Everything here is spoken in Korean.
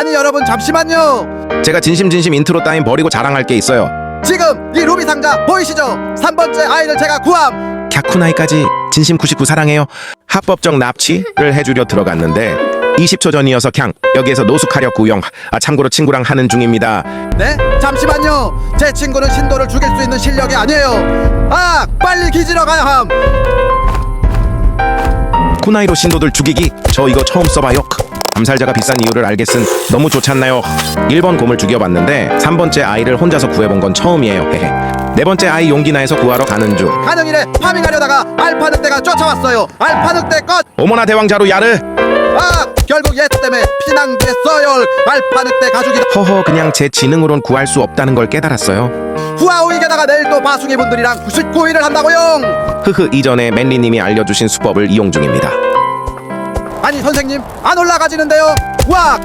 아니 여러분 잠시만요 제가 진심 진심 인트로 따윈 버리고 자랑할 게 있어요. 지금 이 루비 상자 보이시죠 3번째 아이를 제가 구함 갸쿠나이까지 진심 99 사랑해요. 합법적 납치를 해주려 들어갔는데 20초 전이어서 걍 여기에서 노숙하려 구용. 아 참고로 친구랑 하는 중입니다. 네 잠시만요 제 친구는 신도를 죽일 수 있는 실력이 아니에요 아 빨리 기지러 가야 함 쿠나이로 신도들 죽이기 저 이거 처음 써봐요. 암살자가 비싼 이유를 알겠음 너무 좋잖나요? 1번 곰을 죽여봤는데 3번째 아이를 혼자서 구해본 건 처음이에요. 헤헤. 네 번째 아이 용기나에서 구하러 가는 중. 가는 일에 파밍하려다가 알파 늑대가 쫓아왔어요. 알파 늑대 것! 어머나 대왕자루 야르! 아! 결국 얘 때문에 피낭비했어요. 알파 늑대 가죽이 허허 그냥 제 지능으론 구할 수 없다는 걸 깨달았어요. 후아오이게다가 내일 또 바숭이 분들이랑 99일을 한다고요? 흐흐 이전에 맨리님이 알려주신 수법을 이용 중입니다 아니 선생님 안 올라가지는데요. 와